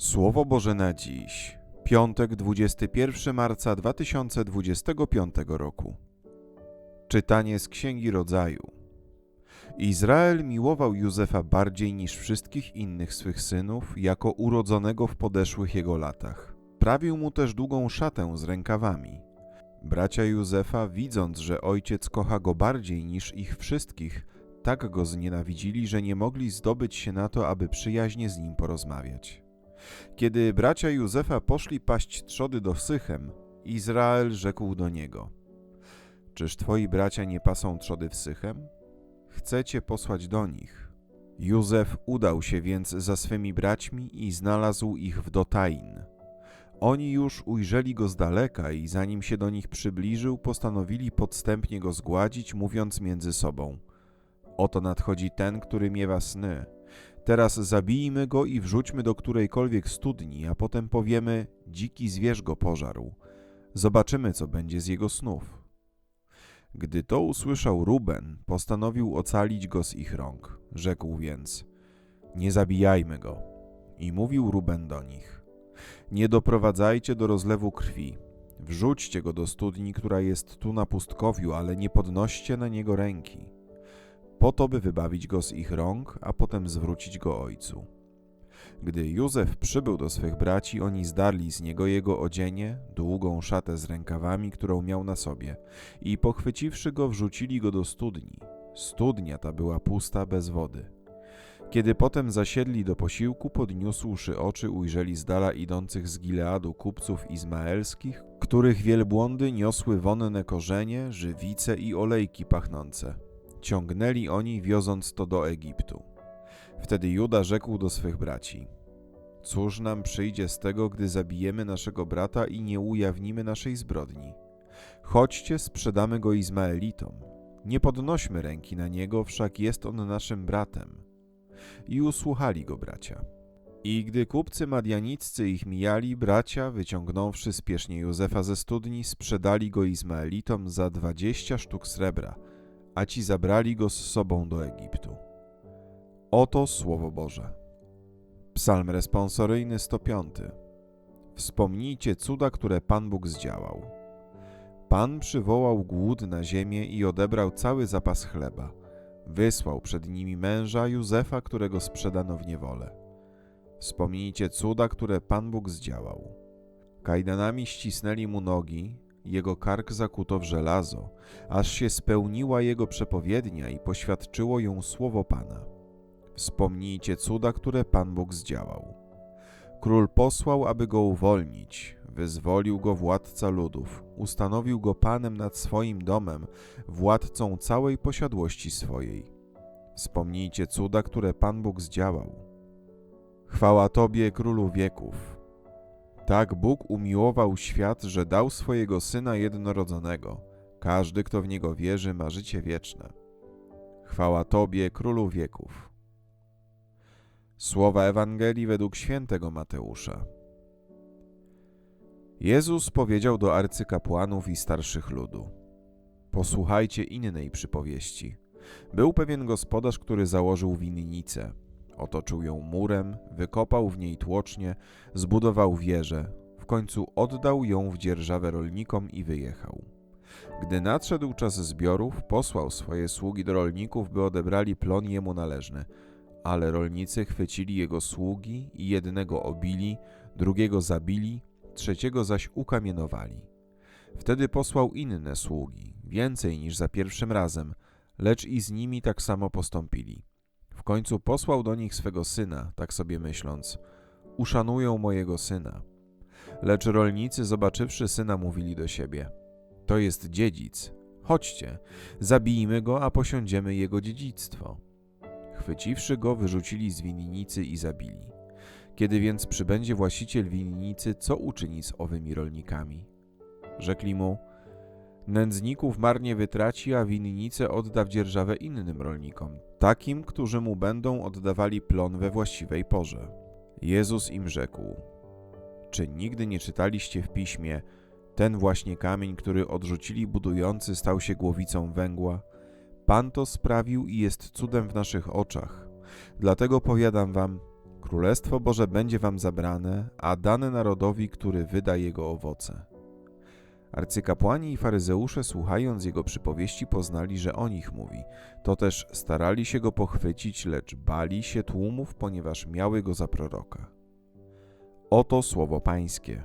Słowo Boże na dziś, piątek 21 marca 2025 roku. Czytanie z Księgi Rodzaju. Izrael miłował Józefa bardziej niż wszystkich innych swych synów, jako urodzonego w podeszłych jego latach. Prawił mu też długą szatę z rękawami. Bracia Józefa, widząc, że ojciec kocha go bardziej niż ich wszystkich, tak go znienawidzili, że nie mogli zdobyć się na to, aby przyjaźnie z nim porozmawiać. Kiedy bracia Józefa poszli paść trzody do Sychem, Izrael rzekł do niego: Czyż twoi bracia nie pasą trzody w Sychem? Chcecie posłać do nich. Józef udał się więc za swymi braćmi i znalazł ich w Dotain. Oni już ujrzeli go z daleka i zanim się do nich przybliżył, postanowili podstępnie go zgładzić, mówiąc między sobą: Oto nadchodzi ten, który miewa sny. Teraz zabijmy go i wrzućmy do którejkolwiek studni, a potem powiemy: Dziki zwierz go pożarł. Zobaczymy, co będzie z jego snów. Gdy to usłyszał Ruben, postanowił ocalić go z ich rąk. Rzekł więc: Nie zabijajmy go. I mówił Ruben do nich: Nie doprowadzajcie do rozlewu krwi. Wrzućcie go do studni, która jest tu na pustkowiu, ale nie podnoście na niego ręki po to, by wybawić go z ich rąk, a potem zwrócić go ojcu. Gdy Józef przybył do swych braci, oni zdarli z niego jego odzienie, długą szatę z rękawami, którą miał na sobie, i pochwyciwszy go, wrzucili go do studni. Studnia ta była pusta, bez wody. Kiedy potem zasiedli do posiłku, podniósłszy oczy, ujrzeli z dala idących z Gileadu kupców izmaelskich, których wielbłądy niosły wonne korzenie, żywice i olejki pachnące. Ciągnęli oni, wioząc to do Egiptu. Wtedy Juda rzekł do swych braci: Cóż nam przyjdzie z tego, gdy zabijemy naszego brata i nie ujawnimy naszej zbrodni? Chodźcie, sprzedamy go Izmaelitom. Nie podnośmy ręki na niego, wszak jest on naszym bratem. I usłuchali go bracia. I gdy kupcy madianiccy ich mijali, bracia, wyciągnąwszy spiesznie Józefa ze studni, sprzedali go Izmaelitom za dwadzieścia sztuk srebra – a ci zabrali go z sobą do Egiptu. Oto Słowo Boże. Psalm responsoryjny 105. Wspomnijcie cuda, które Pan Bóg zdziałał. Pan przywołał głód na ziemię i odebrał cały zapas chleba. Wysłał przed nimi męża Józefa, którego sprzedano w niewolę. Wspomnijcie cuda, które Pan Bóg zdziałał. Kajdanami ścisnęli mu nogi, jego kark zakuto w żelazo, aż się spełniła jego przepowiednia i poświadczyło ją słowo Pana. Wspomnijcie cuda, które Pan Bóg zdziałał. Król posłał, aby go uwolnić, wyzwolił go władca ludów, ustanowił go panem nad swoim domem, władcą całej posiadłości swojej. Wspomnijcie cuda, które Pan Bóg zdziałał. Chwała Tobie, królu wieków tak Bóg umiłował świat, że dał swojego Syna jednorodzonego. Każdy, kto w Niego wierzy, ma życie wieczne. Chwała Tobie, Królu wieków. Słowa Ewangelii według świętego Mateusza. Jezus powiedział do arcykapłanów i starszych ludu: Posłuchajcie innej przypowieści. Był pewien gospodarz, który założył winnicę Otoczył ją murem, wykopał w niej tłocznie, zbudował wieżę, w końcu oddał ją w dzierżawę rolnikom i wyjechał. Gdy nadszedł czas zbiorów, posłał swoje sługi do rolników, by odebrali plon jemu należny, ale rolnicy chwycili jego sługi i jednego obili, drugiego zabili, trzeciego zaś ukamienowali. Wtedy posłał inne sługi, więcej niż za pierwszym razem, lecz i z nimi tak samo postąpili. Końcu posłał do nich swego syna, tak sobie myśląc: Uszanują mojego syna. Lecz rolnicy, zobaczywszy syna, mówili do siebie: To jest dziedzic. Chodźcie, zabijmy go, a posiądziemy jego dziedzictwo. Chwyciwszy go, wyrzucili z winnicy i zabili. Kiedy więc przybędzie właściciel winnicy, co uczyni z owymi rolnikami? Rzekli mu: Nędzników marnie wytraci, a winnicę odda w dzierżawę innym rolnikom, takim, którzy mu będą oddawali plon we właściwej porze. Jezus im rzekł: Czy nigdy nie czytaliście w piśmie, ten właśnie kamień, który odrzucili budujący, stał się głowicą węgła? Pan to sprawił i jest cudem w naszych oczach. Dlatego powiadam wam, Królestwo Boże będzie wam zabrane, a dane narodowi, który wyda jego owoce. Arcykapłani i faryzeusze, słuchając jego przypowieści, poznali, że o nich mówi. To też starali się go pochwycić, lecz bali się tłumów, ponieważ miały go za proroka. Oto słowo Pańskie.